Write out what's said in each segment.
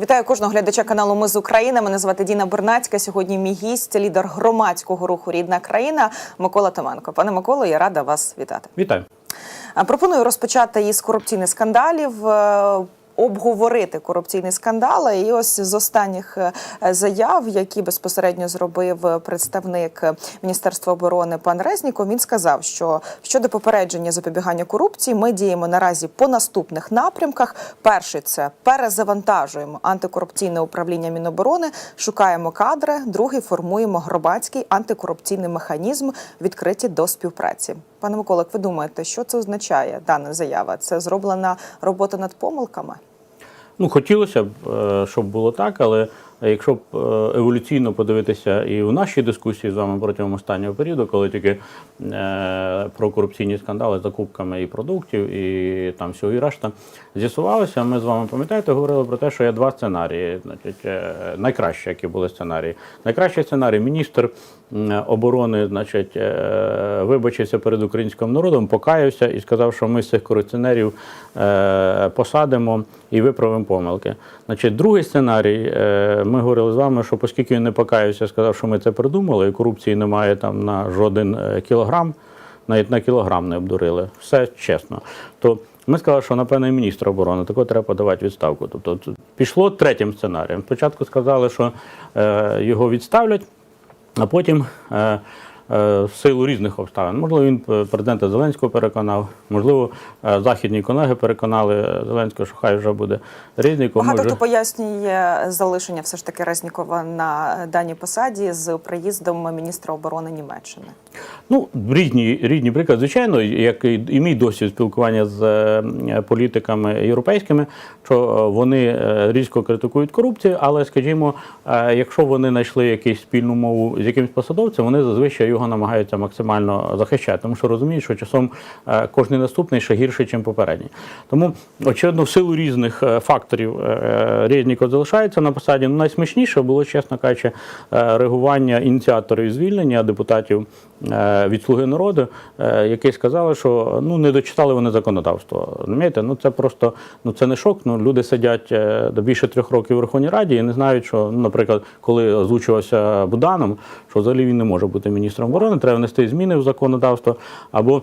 Вітаю кожного глядача каналу Ми з України. Мене звати Діна Бернацька. Сьогодні мій гість, лідер громадського руху Рідна країна Микола Томенко. Пане Миколо, я рада вас вітати. Вітаю. Пропоную розпочати із корупційних скандалів. Е, Обговорити корупційні скандали, і ось з останніх е, заяв, які безпосередньо зробив представник Міністерства оборони пан Резніков, він сказав, що щодо попередження запобігання корупції, ми діємо наразі по наступних напрямках. Перший це перезавантажуємо антикорупційне управління Міноборони, шукаємо кадри. Другий формуємо громадський антикорупційний механізм, відкриті до співпраці. Пане Микола, ви думаєте, що це означає дана заява? Це зроблена робота над помилками? Ну, хотілося б, е, щоб було так, але якщо б е, еволюційно подивитися і в нашій дискусії з вами протягом останнього періоду, коли тільки е, про корупційні скандали з закупками і продуктів, і там всього і решта з'ясувалося, ми з вами пам'ятаєте, говорили про те, що є два сценарії. Значить, найкращі, які були сценарії. Найкращий сценарій міністр оборони, значить, е, вибачився перед українським народом, покаявся і сказав, що ми з цих корупціонерів е, посадимо і виправимо помилки. Значить, другий сценарій, е, ми говорили з вами, що оскільки він не покаявся, сказав, що ми це придумали, і корупції немає там на жоден кілограм, навіть на кілограм не обдурили. Все чесно. То ми сказали, що напевно і міністр оборони такого треба подавати відставку. Тобто пішло третім сценарієм. Спочатку сказали, що е, його відставлять, а потім. Е, в силу різних обставин. Можливо, він е, президента Зеленського переконав, можливо, е, західні колеги переконали Зеленського, що хай вже буде Резніков. Багато може- хто пояснює залишення все ж таки Резнікова на даній посаді з приїздом міністра оборони Німеччини. Ну, різні, різні приклади. Звичайно, як і мій досвід спілкування з політиками європейськими, що вони різко критикують корупцію, але, скажімо, якщо вони знайшли якусь спільну мову з якимось посадовцем, вони зазвичай його намагаються максимально захищати, тому що розуміють, що часом е, кожний наступний ще гірший, ніж попередній. Тому, очевидно, в силу різних е, факторів е, Резніков залишається на посаді. Ну, найсмішніше було, чесно кажучи, реагування ініціаторів звільнення депутатів від Слуги народу, е, які сказали, що ну не дочитали вони законодавство. Розумієте? Ну це просто ну це не шок. Ну люди сидять е, до більше трьох років у Верховній Раді і не знають, що ну, наприклад, коли озвучувався Буданом, що взагалі він не може бути міністром оборони, треба внести зміни в законодавство або.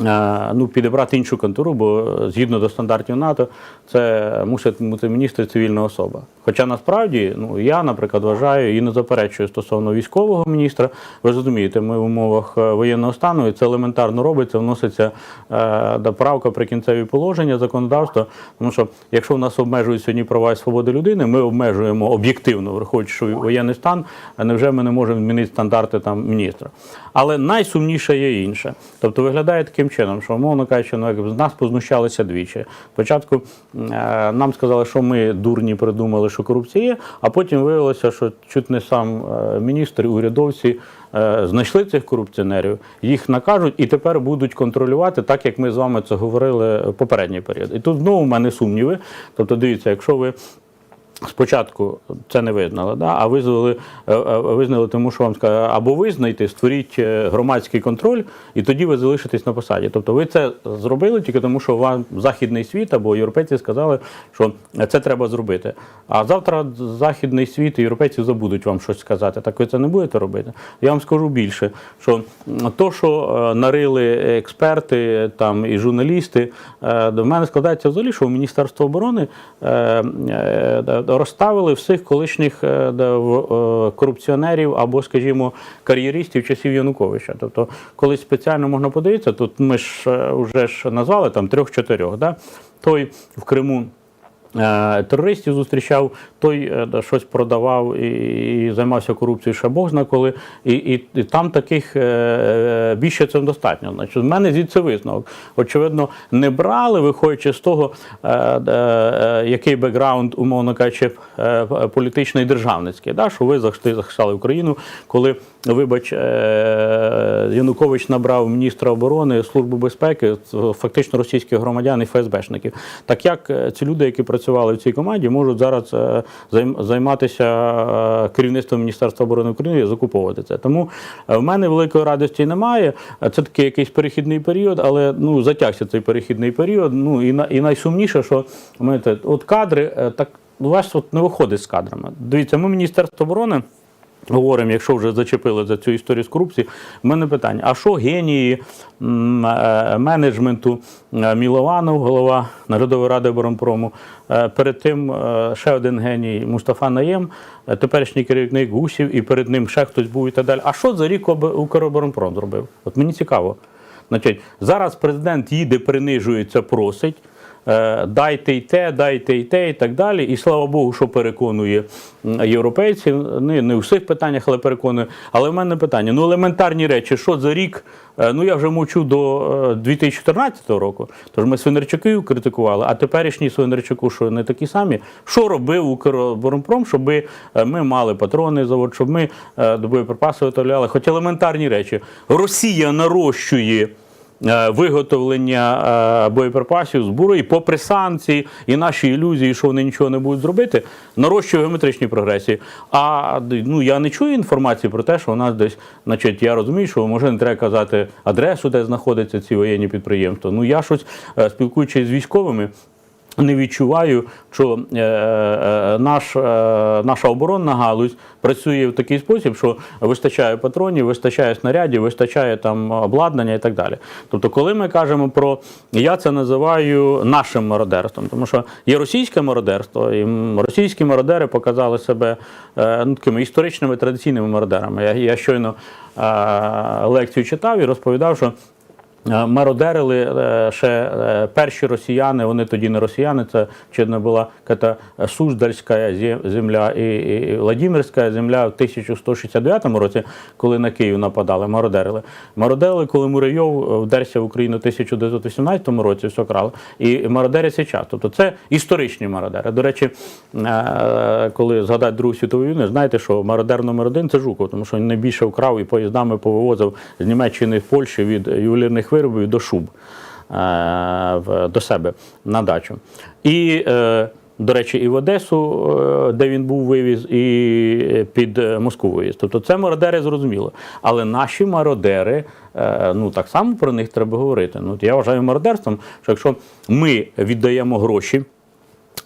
Е, Ну, підібрати іншу контору, бо е, згідно до стандартів НАТО, це мусить бути міністр цивільна особа. Хоча насправді, ну я, наприклад, вважаю і не заперечую стосовно військового міністра. Ви розумієте, ми в умовах е, воєнного стану, і це елементарно робиться, вноситься е, до правка прикінцеві положення законодавства. Тому що якщо в нас обмежують сьогодні права і свободи людини, ми обмежуємо об'єктивно, враховуючи, воєнний стан, а невже ми не можемо змінити стандарти там міністра. Але найсумніше є інше. Тобто виглядає таким чином, що, умовно кажучи, ну, з нас познущалися двічі. Спочатку е, нам сказали, що ми дурні придумали, що корупція є, а потім виявилося, що чуть не сам е, міністр урядовці е, знайшли цих корупціонерів, їх накажуть і тепер будуть контролювати, так як ми з вами це говорили в попередній період. І тут знову в мене сумніви. Тобто, дивіться, якщо ви Спочатку це не визнали, да? а визнали, е, е, визнали, тому що вам сказали, або визнайте, створіть е, громадський контроль, і тоді ви залишитесь на посаді. Тобто ви це зробили тільки тому, що вам західний світ або європейці сказали, що це треба зробити. А завтра західний світ і європейці забудуть вам щось сказати. Так ви це не будете робити. Я вам скажу більше, що то, що нарили експерти там і журналісти, до мене складається взагалі, що Міністерство оборони розставили всіх колишніх е, е, корупціонерів або, скажімо, кар'єристів часів Януковича. Тобто, коли спеціально можна подивитися, тут ми ж е, вже ж назвали там трьох-чотирьох. Да? Той в Криму. Е, Терористів зустрічав, той е, щось продавав і, займався корупцією ще Бог зна коли. І, і, і там таких е, більше цим достатньо. Значить, в мене звідси висновок. Очевидно, не брали, виходячи з того, який бекграунд, умовно кажучи, політичний державницький. Да? Що ви захищали Україну, коли, вибач, Янукович набрав міністра оборони, Службу безпеки, фактично російських громадян і ФСБшників. Так як ці люди, які працювали в цій команді, можуть зараз е, займатися е, керівництвом Міністерства оборони України і закуповувати це. Тому е, в мене великої радості немає. Це такий якийсь перехідний період, але ну затягся цей перехідний період. Ну і на і найсумніше, що знаєте, от кадри так у вас от не виходить з кадрами. Дивіться, ми Міністерство оборони. Говоримо, якщо вже зачепили за цю історію з корупцією, в мене питання: а що генії е, менеджменту е, Мілованов, голова наглядової ради оборонпрому, е, перед тим ще один геній Мустафа Наєм, теперішній керівник Гусів, і перед ним ще хтось був і так далі. А що за рік об- Укроборонпром зробив? От мені цікаво. Значить, зараз президент їде, принижується, просить. Е, Дайте й те, дайте й те, і так далі. І слава Богу, що переконує європейців. Не, не у всіх питаннях, але переконує. Але в мене питання: ну елементарні речі, що за рік, е, ну я вже мовчу до е, 2014 року. Тож ми Свинарчуків критикували, а теперішні Свинарчуку, що не такі самі. Що робив Укроборонпром, щоб е, ми мали патронний завод, щоб ми е, до боєприпаси виготовляли. Хоч елементарні речі. Росія нарощує. Е, Виготовлення е, боєприпасів зброї, попри санкції і наші ілюзії, що вони нічого не будуть зробити, нарощує геометричні прогресії. А ну я не чую інформації про те, що у нас десь, значить, я розумію, що може не треба казати адресу, де знаходяться ці воєнні підприємства. Ну я щось е, спілкуючись з військовими. Не відчуваю, що е, е, наш, е, наша оборонна галузь працює в такий спосіб, що вистачає патронів, вистачає снарядів, вистачає там обладнання і так далі. Тобто, коли ми кажемо про я це називаю нашим мародерством, тому що є російське мародерство, і російські мародери показали себе е, ну, такими історичними традиційними мародерами. Я, я щойно е, лекцію читав і розповідав, що. Е, Мародерили е, ще е, перші росіяни, вони тоді не росіяни, це очевидно була ката Суздальська земля і, Владимирська земля в 1169 році, коли на Київ нападали, мародерили. Мародерили, коли Муравйов вдерся в Україну в 1918 році, все крали, і мародерять час. Тобто це історичні мародери. До речі, е, коли згадати Другу світову війну, знаєте, що мародер номер один це Жуков, тому що він найбільше вкрав і поїздами повивозив з Німеччини в Польщі від ювелірних виробів до шуб е, до себе на дачу. І, е, до речі, і в Одесу, е, де він був вивіз, і під Москву вивіз. Тобто це мародери зрозуміло. Але наші мародери, ну так само про них треба говорити. Ну, я вважаю мародерством, що якщо ми віддаємо гроші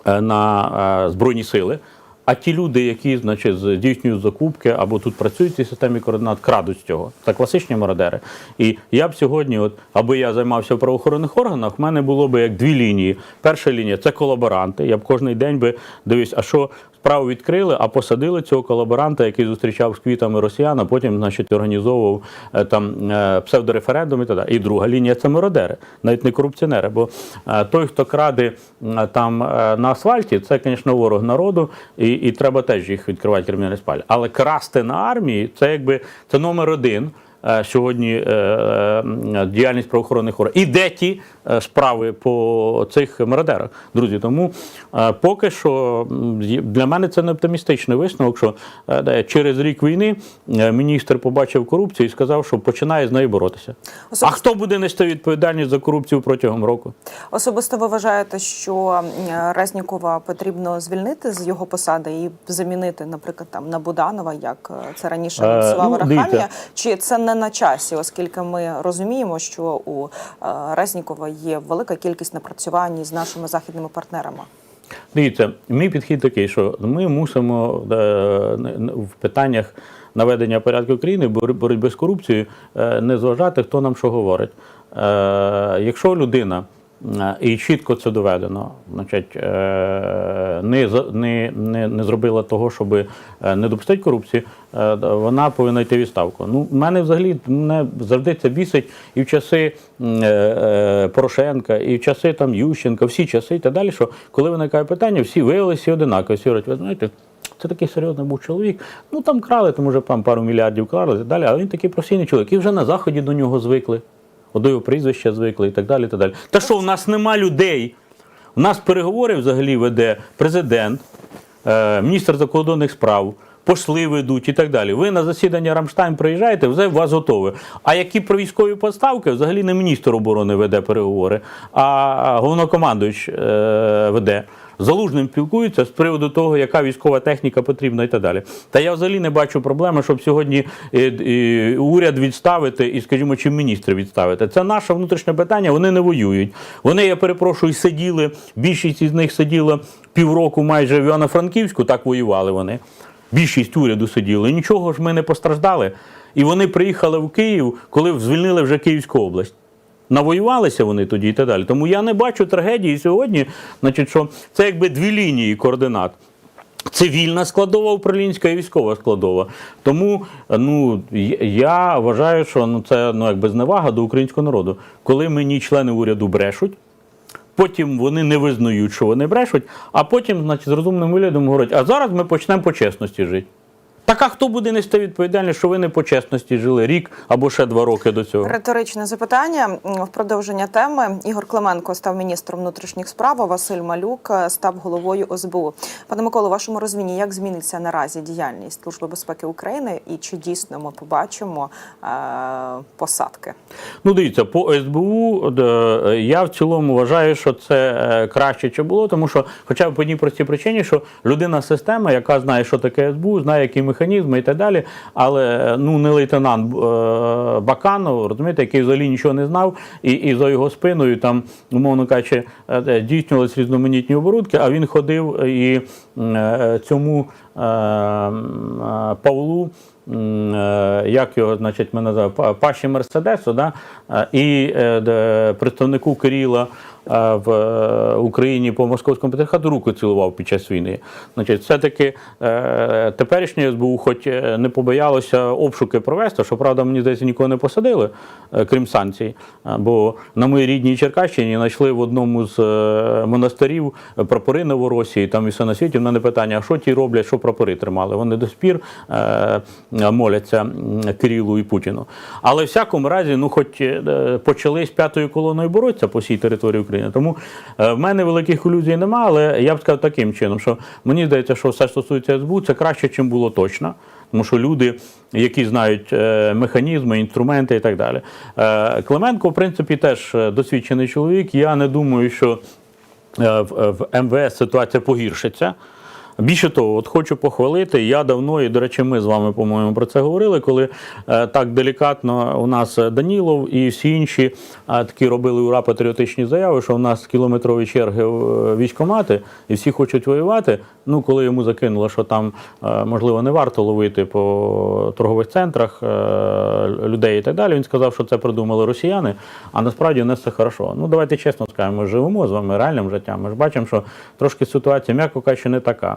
на Збройні сили. А ті люди, які значить, здійснюють закупки або тут працюють в цій системі координат, крадуть з цього. Це класичні мародери. І я б сьогодні, от, аби я займався в правоохоронних органах, в мене було б як дві лінії. Перша лінія це колаборанти. Я б кожен день би дивився, а що справу відкрили, а посадили цього колаборанта, який зустрічав з квітами росіян, а потім значить, організовував е, там е, псевдореферендум і так далі. І друга лінія це мародери, навіть не корупціонери. Бо е, той, хто краде там на асфальті, це, звісно, ворог народу, і, і треба теж їх відкривати кримінальні спалі. Але красти на армії це якби це номер один. Сьогодні діяльність правоохоронних органів. І де ті справи по цих мародерах, друзі? Тому е, поки що для мене це не оптимістичний висновок, що е, через рік війни е, міністр побачив корупцію і сказав, що починає з нею боротися. А хто буде нести відповідальність за корупцію протягом року? Особисто ви вважаєте, що е, Резнікова потрібно звільнити з його посади і замінити, наприклад, там на Буданова, як е, це раніше Е, ну, Рахамія? Чи це не на часі, оскільки ми розуміємо, що у е, Резнікова є велика кількість напрацювань з нашими західними партнерами? Дивіться, мій підхід такий, що ми мусимо е, в питаннях наведення порядку країни, бор- боротьби з корупцією, е, не зважати, хто нам що говорить. Е, Якщо людина і чітко це доведено, значить, е, не, не, не, не зробила того, щоб е, не допустити корупції, е, вона повинна йти відставку. Ну, мене взагалі мене завжди це бісить і в часи Порошенка, і в часи там Ющенка, всі часи і так далі, що коли виникає питання, всі виявилися всі одинакові. Всі говорять, ви знаєте, це такий серйозний був чоловік. Ну там крали, там уже пару мільярдів крали і так далі, але він такий професійний чоловік. І вже на заході до нього звикли. До його прізвища звикли і так далі. І так далі. Та що, у нас нема людей? У нас переговори взагалі веде президент, е, міністр закордонних справ, посли ведуть і так далі. Ви на засідання Рамштайн приїжджаєте, вже вас готове. А які про військові поставки, взагалі не міністр оборони веде переговори, а головнокомандуюч е, веде. Залужним спілкуються з приводу того, яка військова техніка потрібна і так далі. Та я взагалі не бачу проблеми, щоб сьогодні е, е, уряд відставити і, скажімо, чи міністри відставити. Це наше внутрішнє питання. Вони не воюють. Вони, я перепрошую, сиділи. Більшість із них сиділа півроку майже в Івано-Франківську, так воювали вони. Більшість уряду сиділи. Нічого ж ми не постраждали. І вони приїхали в Київ, коли звільнили вже Київську область. Навоювалися вони тоді і так далі. Тому я не бачу трагедії сьогодні, значить, що це якби дві лінії координат. Цивільна складова, управлінська і військова складова. Тому ну я- вважаю, що ну це ну якби зневага до українського народу. Коли мені члени уряду брешуть, потім вони не визнають, що вони брешуть, а потім, значить, з розумним виглядом говорять, а зараз ми почнемо по чесності жити. Так а хто буде нести відповідальність, що ви не по чесності жили рік або ще два роки до цього? Риторичне запитання в продовження теми. Ігор Клименко став міністром внутрішніх справ. а Василь Малюк е, став головою ОСБУ. Пане Миколо, вашому розумінні, як зміниться наразі діяльність Служби безпеки України, і чи дійсно ми побачимо е, посадки? Ну, дивіться, по СБУ я в цілому вважаю, що це е, краще, чи було, тому що, хоча б по одній простій причині, що людина система, яка знає, що таке СБУ, знає, які механізми і так далі, але ну не лейтенант е, Баканов, розумієте, який взагалі нічого не знав, і, і за його спиною там, умовно кажучи, е, е, різноманітні оборудки, а він ходив і е, цьому Павлу. Як його, значить, ми називаємо Паші Мерседесу, да? і представнику Кирила в е, Україні по московському патріархату руку цілував під час війни. Значить, все-таки е, теперішнє СБУ, хоч е, не побоялося обшуки провести, що правда, мені здається, нікого не посадили, е, крім санкцій. Е, Бо на моїй рідній Черкащині знайшли в одному з е, монастирів прапори Новоросії, там і все на світі. В мене питання: а що ті роблять, що прапори тримали? Вони до спір е, моляться Кирилу і Путіну. Але в всякому разі, ну, хоч е, почали з п'ятою колоною боротися по всій території України. Тому е, в мене великих ілюзій немає, але я б сказав таким чином, що мені здається, що все стосується СБУ, це краще, чим було точно. Тому що люди, які знають е, механізми, інструменти і так далі. Е, Клименко, в принципі, теж досвідчений чоловік. Я не думаю, що в МВС ситуація погіршиться. Більше того, от хочу похвалити. Я давно, і до речі, ми з вами, по-моєму, про це говорили, коли е, так делікатно у нас Данілов і всі інші е, такі робили ура патріотичні заяви, що у нас кілометрові черги е, військкомати, і всі хочуть воювати. Ну, коли йому закинуло, що там можливо не варто ловити по торгових центрах людей і так далі. Він сказав, що це придумали росіяни, а насправді у нас все хорошо. Ну давайте чесно скажемо, ми живемо з вами реальним життям. Ми ж бачимо, що трошки ситуація, м'яко кажучи, не така.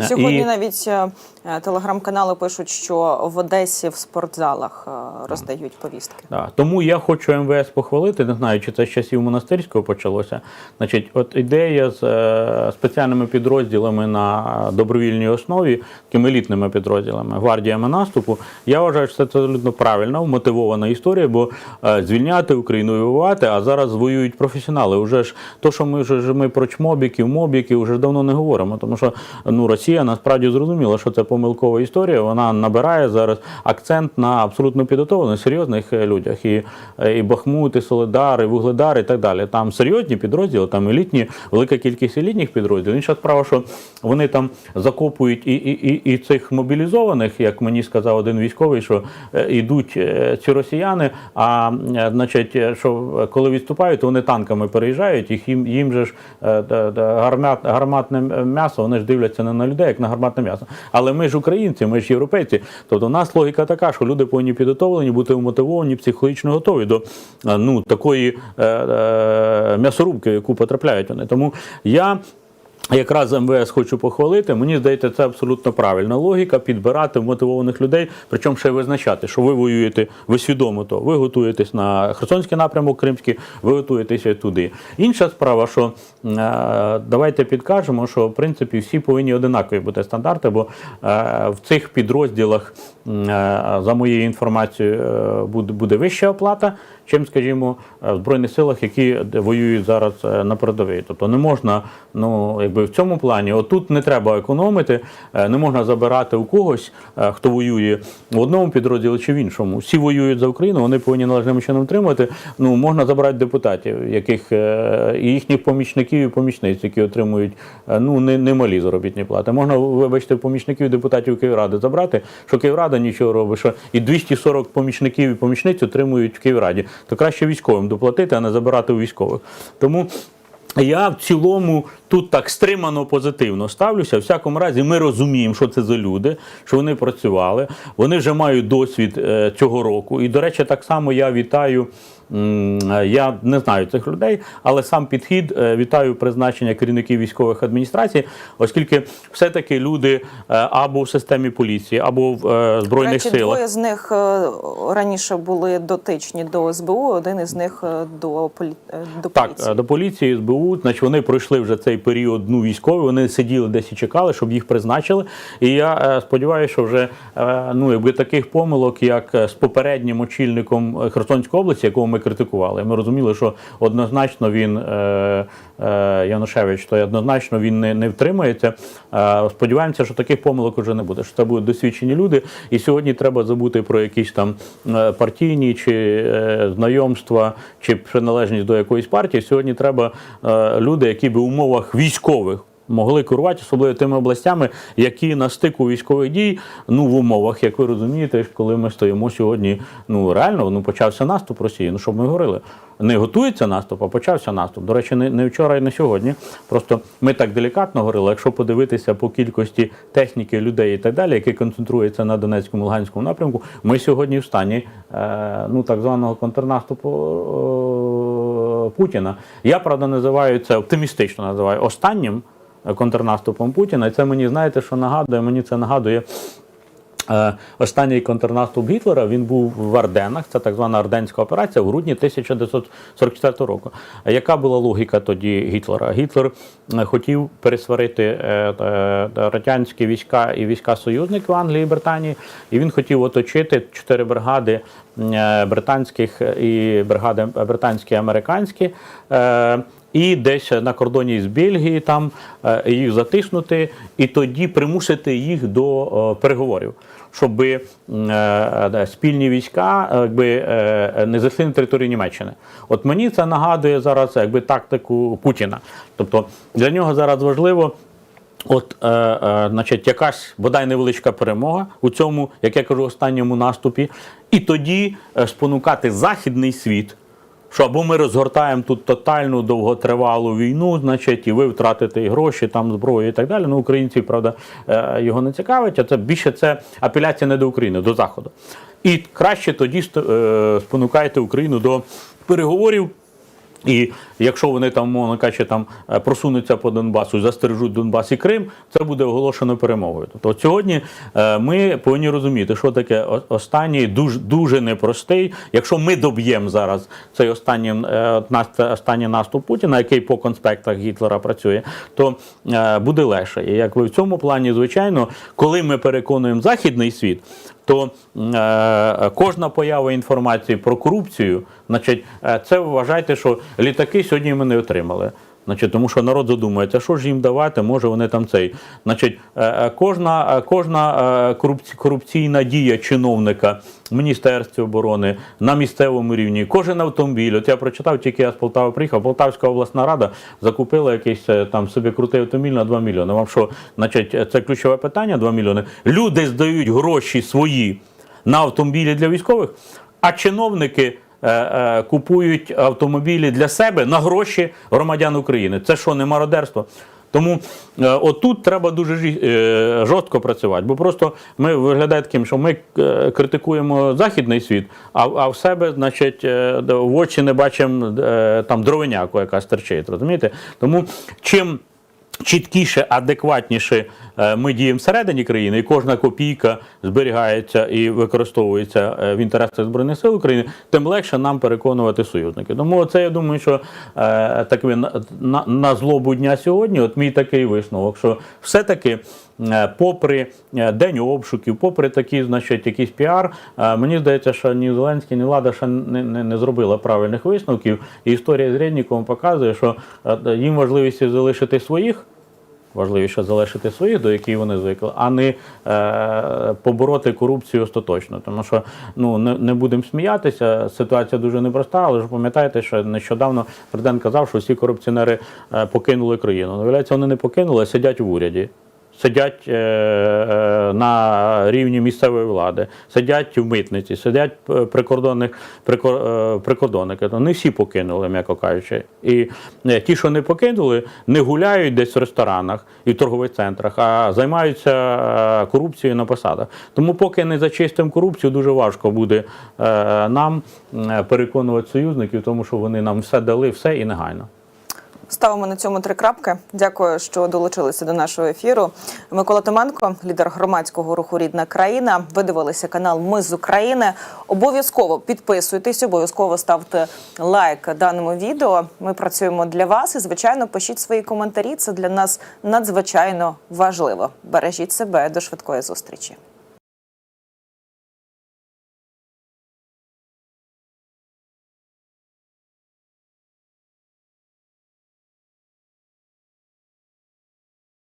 Сьогодні І- навіть е, е, телеграм-канали пишуть, що в Одесі в спортзалах е, роздають повістки. Да. Тому я хочу МВС похвалити. Не знаю, чи це з часів монастирського почалося. Значить, от ідея з спеціальними підрозділами на добровільній основі, такими елітними підрозділами, гвардіями наступу. Я вважаю, що це абсолютно правильна, вмотивована історія, бо звільняти Україну і воювати, а зараз воюють професіонали. Уже ж то, що ми вже ми про чмобіків, мобіків вже давно не говоримо, тому що ну Росія насправді зрозуміла, що це помилкова історія. Вона набирає зараз акцент на абсолютно підготовлених, серйозних е, людях. І, е, і Бахмут, і Солидар, і Вугледар, і так далі. Там серйозні підрозділи, там елітні, велика кількість елітних підрозділів. Інша справа, що вони там закопують і, і, і, і цих мобілізованих, як мені сказав один військовий, що е, йдуть ці росіяни. А значить, що коли відступають, то вони танками переїжджають, їх їм, їм же ж гармат, гарматне м'ясо, вони ж дивляться не на людей, як на гарматне м'ясо. Але ми ж українці, ми ж європейці. Тобто у нас логіка така, що люди повинні підготовлені, бути вмотивовані, психологічно готові до е, ну, такої е, е, м'ясорубки, в яку потрапляють вони. Тому я. Якраз МВС хочу похвалити. Мені здається, це абсолютно правильна логіка підбирати мотивованих людей, причому ще й визначати, що ви воюєте, ви свідомо то, ви готуєтесь на Херсонський напрямок Кримський, ви готуєтеся туди. Інша справа, що е, давайте підкажемо, що в принципі всі повинні одинакові бути стандарти, бо е, в цих підрозділах, е, за моєю інформацією, буде вища оплата, чим, скажімо, е, в Збройних силах, які воюють зараз е, на передовій. Тобто не можна ну, якби в цьому плані, отут не треба економити, е, не можна забирати у когось, хто воює в одному підрозділі чи в іншому. Всі воюють за Україну, вони повинні належним чином тримати. Ну можна забрати депутатів, яких і їхніх помічників і помічниць, які отримують ну не, немалі заробітні плати. Можна вибачте помічників депутатів Київради забрати, що Київрада нічого робить, що і 240 помічників і помічниць отримують в Київраді. То краще військовим доплатити, а не забирати у військових. Тому. Я в цілому тут так стримано позитивно ставлюся. В всякому разі, ми розуміємо, що це за люди, що вони працювали, вони вже мають досвід е, цього року. І, до речі, так само я вітаю. Е, Я не знаю цих людей, але сам підхід е, вітаю призначення керівників військових адміністрацій, оскільки все-таки люди е, або в системі поліції, або в збройних речі, силах. двоє з них раніше були дотичні до СБУ, один із них до, полі... до поліції. е, до поліції, СБУ, значить вони пройшли вже цей період ну, військовий, вони сиділи десь і чекали, щоб їх призначили. І я сподіваюся, що вже ну, якби таких помилок, як з попереднім очільником Херсонської області, якого ми критикували, ми розуміли, що однозначно він е, е, Янушевич, то однозначно він не, не втримається. Е, сподіваємося, що таких помилок вже не буде. Що це будуть досвідчені люди. І сьогодні треба забути про якісь там партійні чи знайомства, чи приналежність до якоїсь партії. Сьогодні треба люди, які би в умовах військових. Могли керувати особливо тими областями, які на стику військових дій, ну в умовах, як ви розумієте, коли ми стоїмо сьогодні, ну реально ну почався наступ Росії. Ну щоб ми говорили, не готується наступ, а почався наступ. До речі, не, не вчора і не сьогодні. Просто ми так делікатно говорили. Якщо подивитися по кількості техніки, людей і так далі, які концентруються на Донецькому Луганському напрямку, ми сьогодні в стані е, ну так званого контрнаступу е, Путіна. Я правда називаю це оптимістично називаю останнім контрнаступом Путіна. І це мені знаєте, що нагадує? Мені це нагадує. Е, Останній контрнаступ Гітлера він був в Арденах, це так звана Арденська операція в грудні 1944 року. Яка була логіка тоді Гітлера? Гітлер е, хотів пересварити е, радянські війська і війська союзників Англії і Британії, і він хотів оточити чотири бригади британських і бригади британські і американські. І десь на кордоні з Бельгії там е, їх затиснути, і тоді примусити їх до е, переговорів, щоб е, спільні війська якби, не зайшли на територію Німеччини. От мені це нагадує зараз якби тактику Путіна. Тобто для нього зараз важливо. От, е, е, значить, якась бодай невеличка перемога у цьому, як я кажу, останньому наступі, і тоді спонукати західний світ, що або ми розгортаємо тут тотальну довготривалу війну, значить, і ви втратите і гроші, там зброю і так далі. Ну, українців, правда, е, його не цікавить, а це більше це апеляція не до України, до Заходу. І краще тоді е, спонукайте Україну до переговорів. І якщо вони там, мовно кажучи, там е, просунуться по Донбасу, застережуть Донбас і Крим, це буде оголошено перемогою. Тобто от сьогодні е, ми повинні розуміти, що таке останній дуже дуже непростий. Якщо ми доб'ємо зараз цей останній е, останній наступ Путіна, який по конспектах Гітлера працює, то буде легше. І як ви в цьому плані, звичайно, коли ми переконуємо західний світ. То е, кожна поява інформації про корупцію, значить, е, це вважайте, що літаки сьогодні ми не отримали. Значить, тому що народ задумується, що ж їм давати, може вони там цей. Значить, е, е, кожна, е, кожна корупційна дія чиновника в Міністерстві оборони на місцевому рівні, кожен автомобіль. От я прочитав, тільки я з Полтави приїхав. Полтавська обласна рада закупила якийсь там собі крутий автомобіль на 2 мільйони. Вам що, значить, це ключове питання 2 мільйони. Люди здають гроші свої на автомобілі для військових, а чиновники. Е, е, Купують автомобілі для себе на гроші громадян України. Це що, не мародерство? Тому е, отут треба дуже жорстко працювати, бо просто ми виглядає таким, що ми критикуємо західний світ, а, а в себе, значить, в очі не бачимо там дровиняку, яка стерчить. Розумієте? Тому чим чіткіше, адекватніше е, ми діємо всередині країни, і кожна копійка зберігається і використовується е, в інтересах Збройних сил України, тим легше нам переконувати союзники. Тому це я думаю, що е, так на, на, на злобу дня сьогодні, от мій такий висновок, що все-таки. Е, Попри е, день обшуків, попри такий, значить, якийсь піар, е, мені здається, що ні Зеленський, ні Влада ще не, не, не зробила правильних висновків. І історія з Рєдніковим показує, що їм важливість залишити своїх Важливіше залишити своїх, до яких вони звикли, а не е, побороти корупцію остаточно. Тому що ну не, не будемо сміятися. Ситуація дуже непроста, але ж пам'ятаєте, що нещодавно президент казав, що всі корупціонери покинули країну. Ну, Виявляється, вони не покинули, а сидять в уряді. Сидять е, е, на рівні місцевої влади, сидять в митниці, сидять прикордонних прикор, е, прикордонники. То не всі покинули, м'яко кажучи. І ті, що не покинули, не гуляють десь в ресторанах і в торгових центрах, а займаються корупцією на посадах. Тому, поки не зачистимо корупцію, дуже важко буде нам переконувати союзників, тому що вони нам все дали, все і негайно. Ставимо на цьому три крапки. Дякую, що долучилися до нашого ефіру. Микола Томенко, лідер громадського руху Рідна країна. Ви дивилися канал Ми з України. Обов'язково підписуйтесь, обов'язково ставте лайк даному відео. Ми працюємо для вас і, звичайно, пишіть свої коментарі. Це для нас надзвичайно важливо. Бережіть себе до швидкої зустрічі.